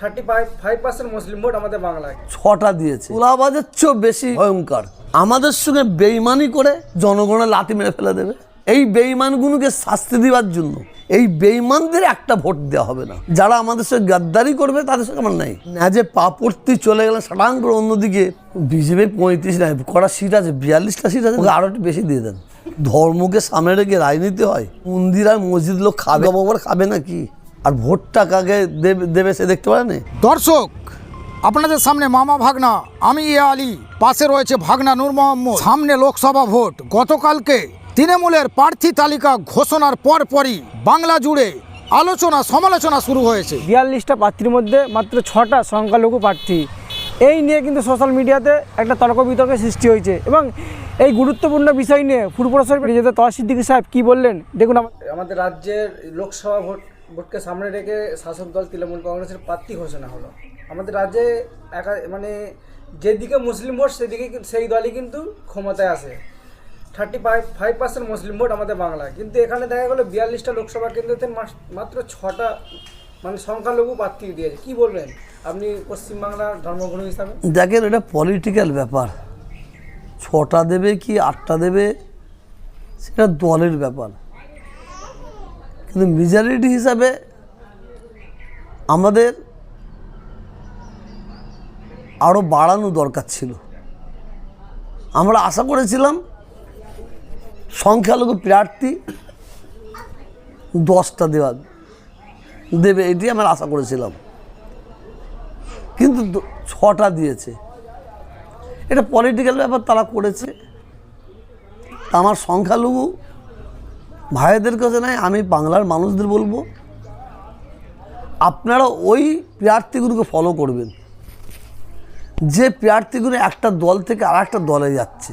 Thirty five percent বাংলায়। ছটা দিয়েছে। চেয়েও বেশি ভয়ঙ্কর। আমাদের সঙ্গে করে জনগণের লাথি মেরে ফেলে দেবে। এই বেইমানগুলোকে শাস্তি জন্য এই বেইমানদের একটা ভোট দেওয়া হবে না। যারা আমাদের সঙ্গে গাদ্দারি করবে, তাদের সঙ্গে আমার নাই। যে পাপড়তি চলে গেলে সাটাং করে অন্যদিকে বিজেপি পঁয়ত্রিশ নাই, কটা সিট আছে, বিয়াল্লিশটা সিট আছে আরও বেশি দিয়ে দেন। ধর্মকে সামনে রেখে রাজনীতি হয়। মন্দির আর মসজিদ লোক খাবে খাবে নাকি? আর ভোটটা কাকে দেবে দেবে সে দেখতে পারে না দর্শক আপনাদের সামনে মামা ভাগনা আমি ইয়ে আলী পাশে রয়েছে ভাগনা নূর মোহাম্মদ। সামনে লোকসভা ভোট গতকালকে তৃণমূলের প্রার্থী তালিকা ঘোষণার পর পরই বাংলা জুড়ে আলোচনা সমালোচনা শুরু হয়েছে। বিয়াল্লিশটা প্রার্থীর মধ্যে মাত্র ছটা সংখ্যালঘু প্রার্থী। এই নিয়ে কিন্তু সোশ্যাল মিডিয়াতে একটা তর্ক বিতর্কের সৃষ্টি হয়েছে এবং এই গুরুত্বপূর্ণ বিষয় নিয়ে পূর্বশাসন যেতে তহা সিদ্দিকী সাহেব কী বললেন? দেখুন আমাদের রাজ্যের লোকসভা ভোট ভোটকে সামনে রেখে শাসক দল, তৃণমূল কংগ্রেসের প্রার্থী ঘোষণা হলো। আমাদের রাজ্যে একা মানে যেদিকে মুসলিম ভোট, সেদিকে সেই দলই কিন্তু ক্ষমতায় আসে। Thirty five five percent Muslim vote আমাদের বাংলায়। কিন্তু এখানে দেখা গেলো বিয়াল্লিশটা লোকসভা কেন্দ্রতে মাত্র ছটা মানে সংখ্যালঘু প্রার্থী দিয়েছে। কি বলবেন? আপনি পশ্চিমবাংলার ধর্মগুরু হিসাবে? দেখেন, এটা পলিটিক্যাল ব্যাপার। ছটা দেবে কি আটটা দেবে? সেটা দলের ব্যাপার। কিন্তু মেজরিটি হিসাবে আমাদের আরও বাড়ানো দরকার ছিল। আমরা আশা করেছিলাম সংখ্যালঘু প্রার্থী দশটা দেওয়া দেবে এটি আমরা আশা করেছিলাম। কিন্তু ছটা দিয়েছে। এটা পলিটিক্যাল ব্যাপার তারা করেছে। আমার সংখ্যালঘু ভাইদের কাছে নাই, আমি বাংলার মানুষদের বলব, আপনারা ওই প্রার্থীগুলোকে ফলো করবেন। যে প্রার্থীগুলো একটা দল থেকে আর একটা দলে যাচ্ছে।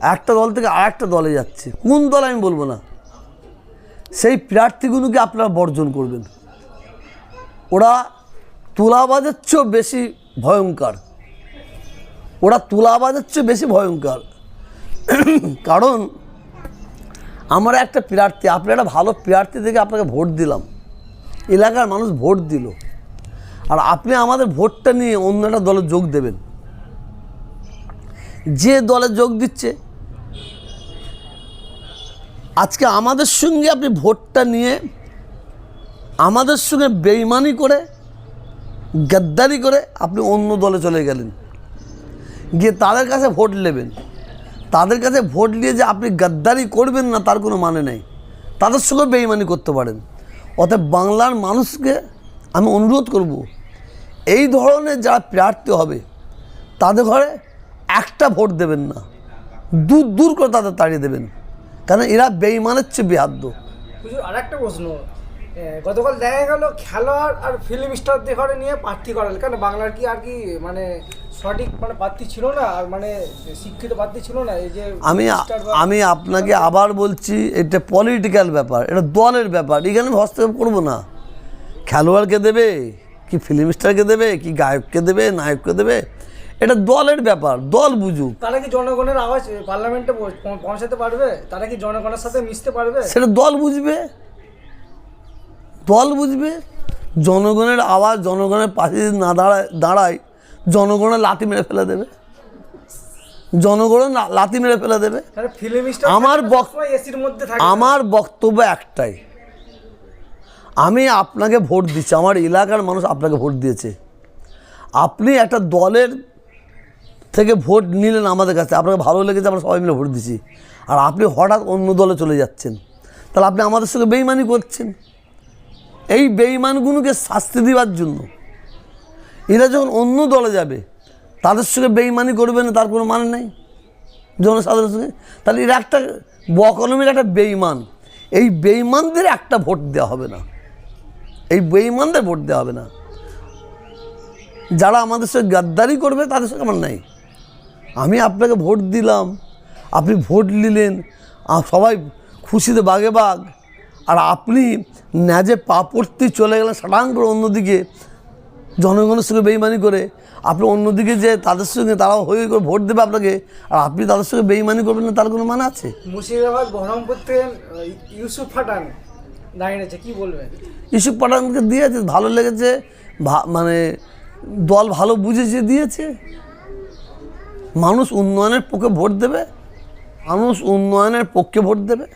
একটা দল থেকে আর একটা দলে যাচ্ছে। কোন দল আমি বলব না। সেই প্রার্থীগুলোকে আপনারা বর্জন করবেন। ওরা তুলাবাজের চেয়েও বেশি ভয়ঙ্কর। ওরা তুলাবাজের চেয়ে বেশি ভয়ঙ্কর। কারণ আমরা একটা প্রার্থী, আপনি একটা ভালো প্রার্থী থেকে আপনাকে ভোট দিলাম। এলাকার মানুষ ভোট দিল। আর আপনি আমাদের ভোটটা নিয়ে অন্য একটা দলে যোগ দেবেন। যে দলে যোগ দিচ্ছে, আজকে আমাদের সঙ্গে আপনি ভোটটা নিয়ে আমাদের সঙ্গে বেইমানি করে, গাদ্দারি করে আপনি অন্য দলে চলে গেলেন। গিয়ে তাদের কাছে ভোট নেবেন। তাদের কাছে ভোট নিয়ে যে আপনি গাদ্দারি করবেন না, তার কোনো মানে নেই। তাদের সঙ্গে বেইমানি করতে পারেন। অতএব বাংলার মানুষকে আমি অনুরোধ করব, এই ধরনের যারা প্রার্থী হবে, তাদের ঘরে একটা ভোট দেবেন না। দূর দূর করে তাদের তাড়িয়ে দেবেন। কারণ এরা বেইমানের চেয়ে বেহাদ্য। আর একটা প্রশ্ন। গতকাল দেখা গেল খেলোয়াড় আর ফিল্ম স্টারদের ঘরে নিয়ে প্রার্থী করাল কেন বাংলার কি আর কি মানে সঠিক মানে প্রার্থী ছিল না আর মানে শিক্ষিত প্রার্থী ছিল না এই যে আমি আমি আপনাকে আবার বলছি এটা পলিটিক্যাল ব্যাপার এটা দলের ব্যাপার এখানে আমি হস্তক্ষেপ করব না। খেলোয়াড়কে দেবে কি ফিল্ম স্টারকে দেবে কি গায়ককে দেবে নায়ককে দেবে এটা দলের ব্যাপার দল বুঝুক। তারা কি জনগণের আওয়াজ পার্লামেন্টে পৌঁছাতে পারবে? তারা কি জনগণের সাথে মিশতে পারবে? সেটা দল বুঝবে। দল বুঝবে জনগণের আওয়াজ জনগণের পাশে যদি না দাঁড়ায় দাঁড়ায় জনগণের লাতি মেরে ফেলে দেবে। জনগণের লাতি মেরে ফেলে দেবে। আমার আমার বক্তব্য একটাই। আমি আপনাকে ভোট দিচ্ছি আমার এলাকার মানুষ আপনাকে ভোট দিয়েছে। আপনি একটা দলের থেকে ভোট নিলেন আমাদের কাছে আপনাকে ভালো লেগেছে আমরা সবাই মিলে ভোট দিচ্ছি। আর আপনি হঠাৎ অন্য দলে চলে যাচ্ছেন তাহলে আপনি আমাদের সঙ্গে বেইমানি করছেন। এই বেইমানগুলোকে শাস্তি দেওয়ার জন্য এরা যখন অন্য দলে যাবে, তাদের সঙ্গে বেইমানি করবে না, তার কোনো মানে নেই? জনসাধারণের সঙ্গে, তাহলে এরা একটা বকলমের একটা বেইমান এই বেইমানদের একটা ভোট দেওয়া হবে না। এই বেইমানদের ভোট দেওয়া হবে না। যারা আমাদের সঙ্গে গাদ্দারি করবে, তাদের সঙ্গে আমার নাই। আমি আপনাকে ভোট দিলাম, আপনি ভোট নিলেন সবাই খুশিতে বাগে বাঘ আর আপনি ন্যাজে পা পড়তে চলে গেলেন সাটাং করে অন্যদিকে জনগণের সঙ্গে বেইমানি করে আপনি অন্যদিকে যে তাদের সঙ্গে তারাও হয়ে করে ভোট দেবে আপনাকে আর আপনি তাদের সঙ্গে বেইমানি করবেন না তার কোনো মানে আছে? মুর্শিদাবাদ বহরমপুর থেকে ইউসুফ ফাটান দাঁড়িয়েছে কি বলবেন? ইস্যু পাঠানকে দিয়েছে ভালো লেগেছে মানে দল ভালো বুঝেছে দিয়েছে। মানুষ উন্নয়নের পক্ষে ভোট দেবে মানুষ উন্নয়নের পক্ষে ভোট দেবে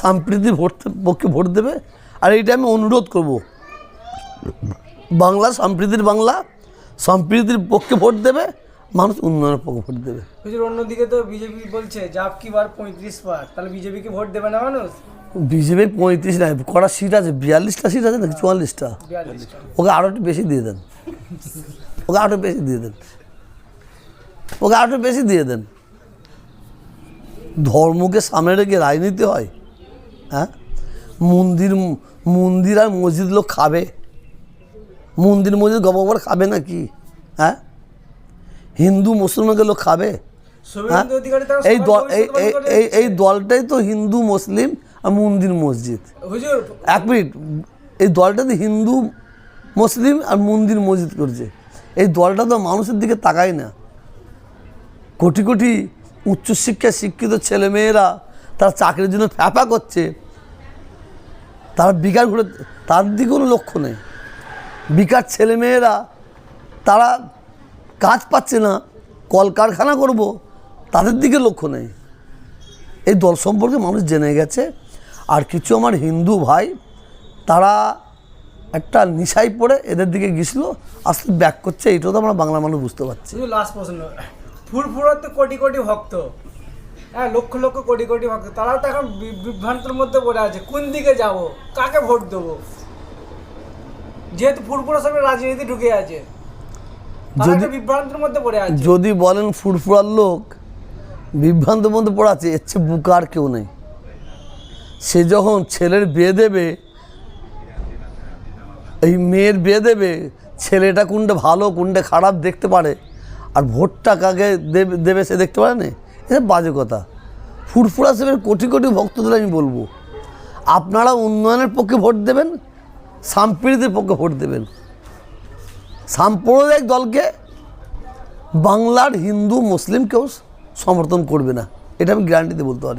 সম্প্রীতির ভোট পক্ষে ভোট দেবে আর এইটা আমি অনুরোধ করব। বাংলা সম্প্রীতির বাংলা সম্প্রীতির পক্ষে ভোট দেবে মানুষ উন্নয়নের পক্ষে ভোট দেবে। অন্যদিকে তো বিজেপি বলছে জাপ কি বার পঁয়ত্রিশ পার তাহলে বিজেপিকে ভোট দেবে না মানুষ? বিজেপি পঁয়ত্রিশ নাই কটা সিট আছে? বিয়াল্লিশটা সিট আছে নাকি? চুয়াল্লিশটা? ওকে আরও একটু বেশি দিয়ে দেন। ওকে আরও বেশি দিয়ে দেন। ওকে আরও বেশি দিয়ে দেন। ধর্মকে সামনে রেখে রাজনীতি হয় হ্যাঁ? মন্দির মন্দির আর মসজিদ লোক খাবে। মন্দির মসজিদ গবর খাবে নাকি? হ্যাঁ? হিন্দু মুসলমানকে লোক খাবে? হ্যাঁ? এই দল এই এই- এই এই দলটাই তো হিন্দু মুসলিম আর মন্দির মসজিদ। এক মিনিট। এই দলটা তো হিন্দু মুসলিম আর মন্দির মসজিদ করছে। এই দলটা তো মানুষের দিকে তাকায় না। কোটি কোটি উচ্চশিক্ষায় শিক্ষিত ছেলেমেয়েরা তারা চাকরির জন্য ফ্যাপা করছে। তারা বিকার ঘুরে তার দিকে কোনো লক্ষ্য নেই। বিকার ছেলেমেয়েরা, তারা কাজ পাচ্ছে না, কলকারখানা করব, তাদের দিকে লক্ষ্য নেই। এই দল সম্পর্কে মানুষ জেনে গেছে, আর কিছু আমার হিন্দু ভাই, তারা একটা নিশাই পড়ে, এদের দিকে গেছিল আসলে ব্যাক করছে এইটাও তো আমরা বাংলা মানুষ বুঝতে পারছি। লাস্ট প্রশ্ন ফুরফুরার তো কোটি কোটি ভক্ত। হ্যাঁ লক্ষ লক্ষ কোটি কোটি ভক্ত, তারাও তো এখন বিভ্রান্তের মধ্যে পড়ে আছে, কোন দিকে যাব, কাকে ভোট দেবো? যেহেতু ফুরফুরা সব রাজনীতি ঢুকে আছে। যদি- বিভ্রান্তের মধ্যে পড়ে আছে। যদি বলেন ফুরফুরার লোক বিভ্রান্ত মধ্যে পড়াচ্ছে এর চেয়ে বুকার কেউ নেই। সে যখন ছেলের বিয়ে দেবে এই মেয়ের বিয়ে দেবে ছেলেটা কোনটা ভালো কোনটা খারাপ দেখতে পারে আর ভোটটা কাকে দেবে দেবে সে দেখতে পারে না? এটা বাজে কথা। ফুরফুরা সাহেবের কোটি কোটি ভক্তদের আমি বলব আপনারা উন্নয়নের পক্ষে ভোট দেবেন সাম্প্রীতির পক্ষে ভোট দেবেন। সাম্প্রদায়িক দলকে বাংলার হিন্দু মুসলিম কেউ সমর্থন করবে না। এটা আমি গ্যারান্টিতে বলতে পারি।